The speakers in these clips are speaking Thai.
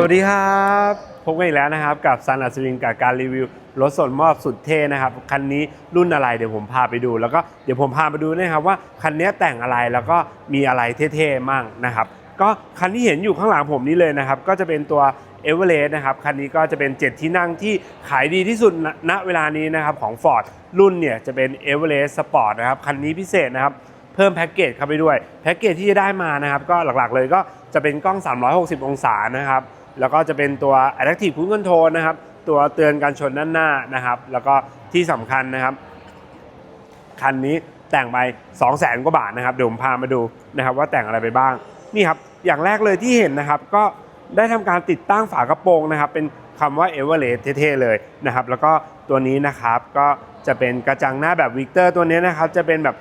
สวัสดีครับพบกันอีกแล้วนะครับ กับซันอัศวินกับการรีวิวรถส่วนมอบสุดเท่นะครับคันนี้รุ่นอะไรเดี๋ยวผมพาไปดู แล้วก็เดี๋ยวผมพาไปดูนะครับว่าคันนี้แต่งอะไรแล้วก็มีอะไรเท่ๆมั่งนะครับ ก็คันที่เห็นอยู่ข้างหลังผมนี้เลยนะครับ ก็จะเป็นตัวเอเวอเรสต์นะครับคันนี้ก็จะเป็น 7 ที่นั่งที่ขายดีที่สุดณณเวลานี้นะครับของ Ford รุ่นเนี่ยจะเป็นเอเวอเรสต์สปอร์ตนะครับคันนี้พิเศษนะครับเพิ่มแพ็กเกจเข้าไปด้วย แพ็กเกจที่จะได้มานะครับ ก็หลักๆเลยก็จะเป็นกล้อง 360 องศานะครับ แล้วก็จะเป็นตัว Adaptive Cruise Control นะครับ ตัวเตือนการชนด้านหน้านะครับ แล้วก็ที่สำคัญนะครับ คันนี้แต่งไป 2 0 0แสนกว่าบาทนะครับ เดี๋ยวผมพามาดูนะครับ ว่าแต่งอะไรไปบ้าง นี่ครับ อย่างแรกเลยที่เห็นนะครับ ก็ได้ทำการติดตั้งฝากระโปรงนะครับ เป็นคำว่า e v e r e s t เท่ๆเลยนะครับ แล้วก็ตัวนี้นะครับ ก็จะเป็นกระจังหน้าแบบวิกเตอร์ตัวนี้นะครับ จะเป็นแบบ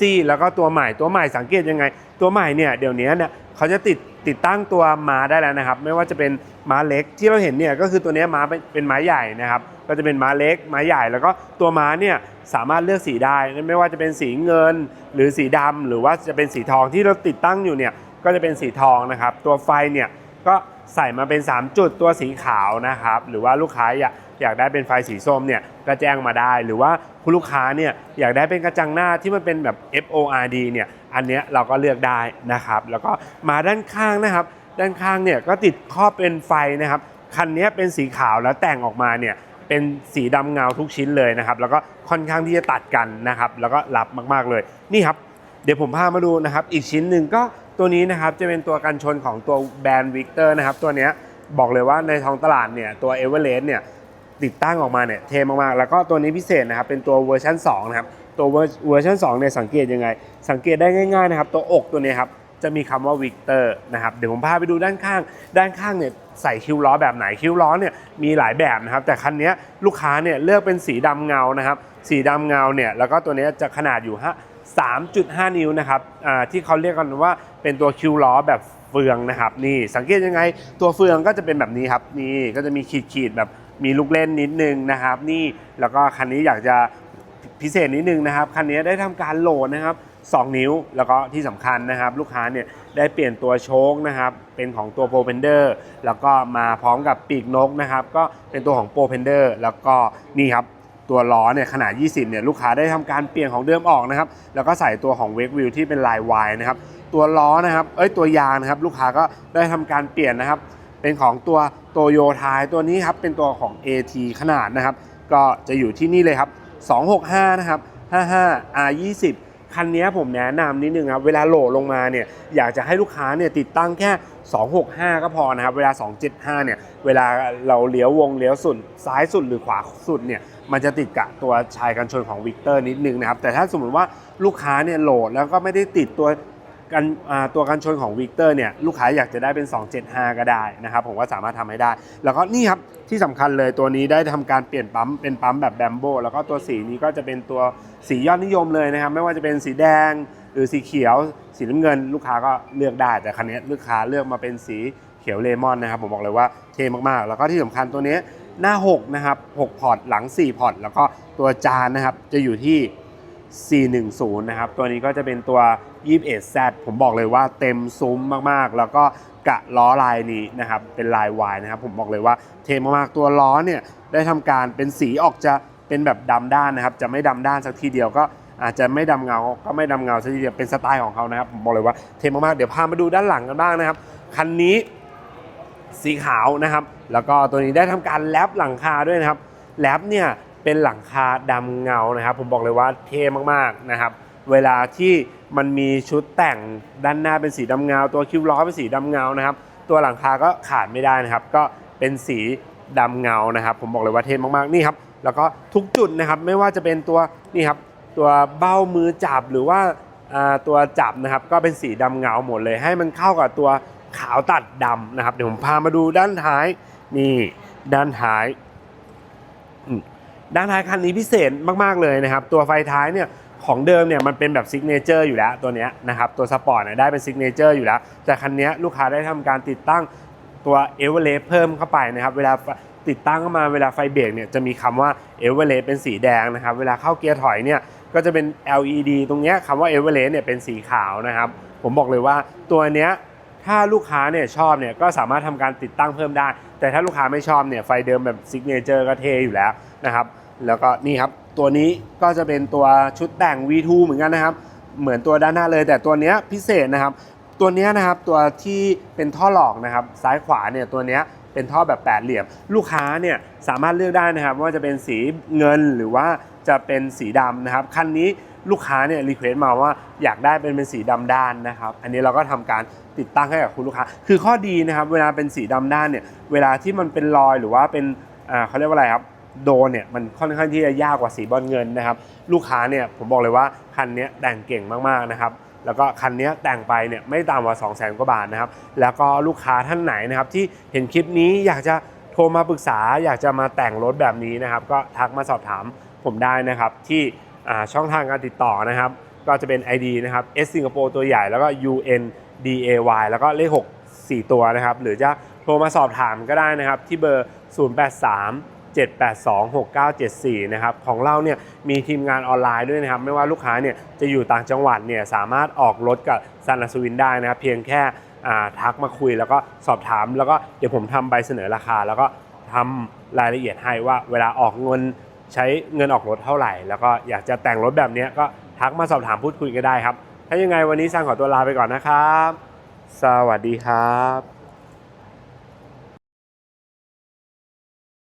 ซีๆแล้วก็ตัวใหม่ตัวใหม่สังเกตยังไง ตัวใหม่เนี่ยเดี๋ยวนี้เนี่ยเขาจะติดติดตั้งตัวม้าได้แล้วนะครับ ไม่ว่าจะเป็นม้าเล็กที่เราเห็นเนี่ยก็คือตัวนี้ม้าเป็นเป็นม้าใหญ่นะครับ ก็จะเป็นม้าเล็กม้าใหญ่แล้วก็ตัวม้าเนี่ยสามารถเลือกสีได้ไม่ว่าจะเป็นสีเงิน หรือสีดำหรือว่าจะเป็นสีทองที่เราติดตั้งอยู่เนี่ยก็จะเป็นสีทองนะครับ ตัวไฟเนี่ยก็ใส่มาเป็น 3 จุดตัวสีขาวนะครับ หรือว่าลูกค้าอยาก อยากได้เป็นไฟสีส้มเนี่ยก็แจ้งมาได้ หรือว่าคุณลูกค้าเนี่ยอยากได้เป็นกระจังหน้าที่มันเป็นแบบ FORD เนี่ยอันเนี้ยเราก็เลือกได้นะครับ แล้วก็มาด้านข้างนะครับ ด้านข้างเนี่ยก็ติดครอบเป็นไฟนะครับคันนี้เป็นสีขาวแล้วแต่งออกมาเนี่ยเป็นสีดำเงาทุกชิ้นเลยนะครับ แล้วก็ค่อนข้างที่จะตัดกันนะครับ แล้วก็รับมากๆเลยนี่ครับ เดี๋ยวผมพามาดูนะครับ อีกชิ้นหนึ่งก็ตัวนี้นะครับจะเป็นตัวกันชนของตัวแบรนด์วิกเตอร์นะครับ ตัวเนี้ยบอกเลยว่าในท้องตลาดเนี่ยตัวเอเวอเรสต์เนี่ย ติดตั้งออกมาเนี่ยเทมากๆแล้วก็ตัวนี้พิเศษนะครับเป็นตัวเวอร์ชัน2นะครับตัวเวอร์ชัน2เนี่ยสังเกตยังไง สังเกตได้ง่ายๆนะครับตัวอกตัวนี้ครับจะมีคำว่าวิกเตอร์นะครับเดี๋ยวผมพาไปดูด้านข้าง ด้านข้างเนี่ยใส่คิ้วล้อแบบไหนคิ้วล้อเนี่ยมีหลายแบบนะครับ แต่คันนี้ลูกค้าเนี่ยเลือกเป็นสีดำเงานะครับ สีดำเงาเนี่ยแล้วก็ตัวนี้จะขนาดอยู่ฮะ3.5 นิ้วนะครับอ่าที่เขาเรียกกันว่าเป็นตัวคิ้วล้อแบบเฟืองนะครับนี่สังเกตยังไงตัวเฟืองก็จะเป็นแบบนี้ครับนี่ก็จะมีขีดๆแบบ มีลูกเล่นนิดนึงนะครับ นี่แล้วก็คันนี้อยากจะพิเศษนิดนึงนะครับ คันนี้ได้ทำการโหลดนะครับ 2 นิ้วแล้วก็ที่สำคัญนะครับ ลูกค้าเนี่ยได้เปลี่ยนตัวโชคนะครับ เป็นของตัวโปรเพนเดอร์แล้วก็มาพร้อมกับปีกนกนะครับ ก็เป็นตัวของโปรเพนเดอร์แล้วก็นี่ครับตัวล้อเนี่ยขนาด 20 เนี่ยลูกค้าได้ทำการเปลี่ยนของเดิมออกนะครับ แล้วก็ใส่ตัวของเวกวิวที่เป็นลายวายนะครับ ตัวล้อนะครับ เอ้ยตัวยางนะครับ ลูกค้าก็ได้ทำการเปลี่ยนนะครับ เป็นของตัวโตโยทายตัวนี้ครับเป็นตัวของ AT ขนาดนะครับ ก็จะอยู่ที่นี่เลยครับ 265 นะครับ 55 R20 คันนี้ผมแนะนำนิดนึงครับ เวลาโหลดลงมาเนี่ยอยากจะให้ลูกค้าเนี่ยติดตั้งแค่ 265 ก็พอนะครับ เวลา 275 เนี่ย เวลาเราเลี้ยววงเลี้ยวสุดซ้ายสุดหรือขวาสุดเนี่ยมันจะติดกับตัวชายกันชนของวิกเตอร์นิดนึงนะครับ แต่ถ้าสมมติว่าลูกค้าเนี่ยโหลดแล้วก็ไม่ได้ติดตัว กันตัวกันชนของวิกเตอร์เนี่ยลูกค้าอยากจะได้เป็น 275 ก็ได้นะครับผมว่าสามารถทำให้ได้ แล้วก็นี่ครับที่สำคัญเลยตัวนี้ได้ทำการเปลี่ยนปั๊มเป็นปั๊มแบบแบมโบแล้วก็ตัวสีนี้ก็จะเป็นตัวสียอดนิยมเลยนะครับ ไม่ว่าจะเป็นสีแดงหรือสีเขียว สีน้ำเงิน ลูกค้าก็เลือกได้ แต่คันนี้ลูกค้าเลือกมาเป็นสีเขียวเลมอนนะครับ ผมบอกเลยว่าเท่มากๆ แล้วก็ที่สำคัญตัวนี้หน้า 6 นะครับ 6 พอร์ต หลัง 4 พอร์ต แล้วก็ตัวจานนะครับ จะอยู่ที่ 410 นะครับ ตัวนี้ก็จะเป็นตัว 21Z ผมบอกเลยว่าเต็มซุ้มมากๆ แล้วก็กะล้อลายนี้นะครับ เป็นลายวายนะครับ ผมบอกเลยว่าเท่มากๆ ตัวล้อเนี่ยได้ทำการเป็นสีออกจะเป็นแบบดำด้านนะครับ จะไม่ดำด้านสักทีเดียวก็อาจจะไม่ดำเงา ก็ไม่ดำเงาสักทีเดียวเป็นสไตล์ของเขานะครับ ผมบอกเลยว่าเท่มากๆ เดี๋ยวพามาดูด้านหลังกันบ้างนะครับ คันนี้สีขาวนะครับ แล้วก็ตัวนี้ได้ทำการแลบหลังคาด้วยนะครับแลบเนี่ย เป็นหลังคาดำเงานะครับ ผมบอกเลยว่าเท่มากๆนะครับ เวลาที่มันมีชุดแต่งด้านหน้าเป็นสีดำเงา ตัวคิ้วล้อเป็นสีดำเงานะครับ ตัวหลังคาก็ขาดไม่ได้นะครับ ก็เป็นสีดำเงานะครับ ผมบอกเลยว่าเท่มากๆนี่ครับ แล้วก็ทุกจุดนะครับไม่ว่าจะเป็นตัวนี่ครับตัวเบ้ามือจับหรือว่าตัวจับนะครับก็เป็นสีดำเงาหมดเลย ให้มันเข้ากับตัวขาวตัดดำนะครับ เดี๋ยวผมพามาดูด้านท้ายนี่ด้านท้าย ด้านท้ายคันนี้พิเศษมากๆเลยนะครับ ตัวไฟท้ายเนี่ยของเดิมเนี่ยมันเป็นแบบซิกเนเจอร์อยู่แล้วตัวนี้นะครับตัวสปอร์ตเนี่ยได้เป็นซิกเนเจอร์อยู่แล้ว แต่คันนี้ลูกค้าได้ทำการติดตั้งตัวเอเวอเรสเพิ่มเข้าไปนะครับเวลาติดตั้งเข้ามาเวลาไฟเบรกเนี่ยจะมีคำว่าเอเวอเรสเป็นสีแดงนะครับเวลาเข้าเกียร์ถอยเนี่ยก็จะเป็น LED ตรงเนี้ยคำว่าเอเวอเรสเนี่ยเป็นสีขาวนะครับ ผมบอกเลยว่าตัวเนี้ยถ้าลูกค้าเนี่ยชอบเนี่ยก็สามารถทำการติดตั้งเพิ่มได้ แต่ถ้าลูกค้าไม่ชอบเนี่ยไฟเดิมแบบซิกเนเจอร์ก็เทอยู่แล้วนะครับ แล้วก็นี่ครับตัวนี้ก็จะเป็นตัวชุดแต่ง V2 เหมือนกันนะครับ เหมือนตัวด้านหน้าเลย แต่ตัวเนี้ยพิเศษนะครับ ตัวเนี้ยนะครับตัวที่เป็นท่อหลอกนะครับ ซ้ายขวาเนี่ยตัวเนี้ยเป็นท่อแบบแปดเหลี่ยม ลูกค้าเนี่ยสามารถเลือกได้นะครับ ว่าจะเป็นสีเงินหรือว่าจะเป็นสีดำนะครับคันนี้ลูกค้าเนี่ยรีเควสต์มาว่าอยากได้เป็นเป็นสีดำด้านนะครับ อันนี้เราก็ทำการติดตั้งให้กับคุณลูกค้า คือข้อดีนะครับ เวลาเป็นสีดำด้านเนี่ย เวลาที่มันเป็นรอยหรือว่าเป็นอ่าเขาเรียกว่าอะไรครับ โดนเนี่ยมันค่อนข้างที่จะยากกว่าสีบอลเงินนะครับ ลูกค้าเนี่ยผมบอกเลยว่าคันนี้แต่งเก่งมากๆนะครับ แล้วก็คันนี้แต่งไปเนี่ยไม่ต่ำกว่า 2 0 0 0 0 0กว่าบาทนะครับ แล้วก็ลูกค้าท่านไหนนะครับที่เห็นคลิปนี้อยากจะโทรมาปรึกษา อยากจะมาแต่งรถแบบนี้นะครับ ก็ทักมาสอบถามผมได้นะครับ ที่ช่องทางการติดต่อนะครับ ก็จะเป็น ID นะครับ S สิงคโปร์ตัวใหญ่แล้วก็ U N D A Y แล้วก็เลข 6 4 ตัวนะครับ หรือจะโทรมาสอบถามก็ได้นะครับที่เบอร์ 083 7826974 นะครับของเราเนี่ยมีทีมงานออนไลน์ด้วยนะครับ ไม่ว่าลูกค้าเนี่ยจะอยู่ต่างจังหวัดเนี่ยสามารถออกรถกับซันอัศวินได้นะครับ เพียงแค่ทักมาคุยแล้วก็สอบถาม แล้วก็เดี๋ยวผมทำใบเสนอราคา แล้วก็ทำรายละเอียดให้ว่าเวลาออกเงินใช้เงินออกรถเท่าไหร่ แล้วก็อยากจะแต่งรถแบบนี้ก็ทักมาสอบถามพูดคุยกันได้ครับ ถ้ายังไงวันนี้ซันขอตัวลาไปก่อนนะครับ สวัสดีครับ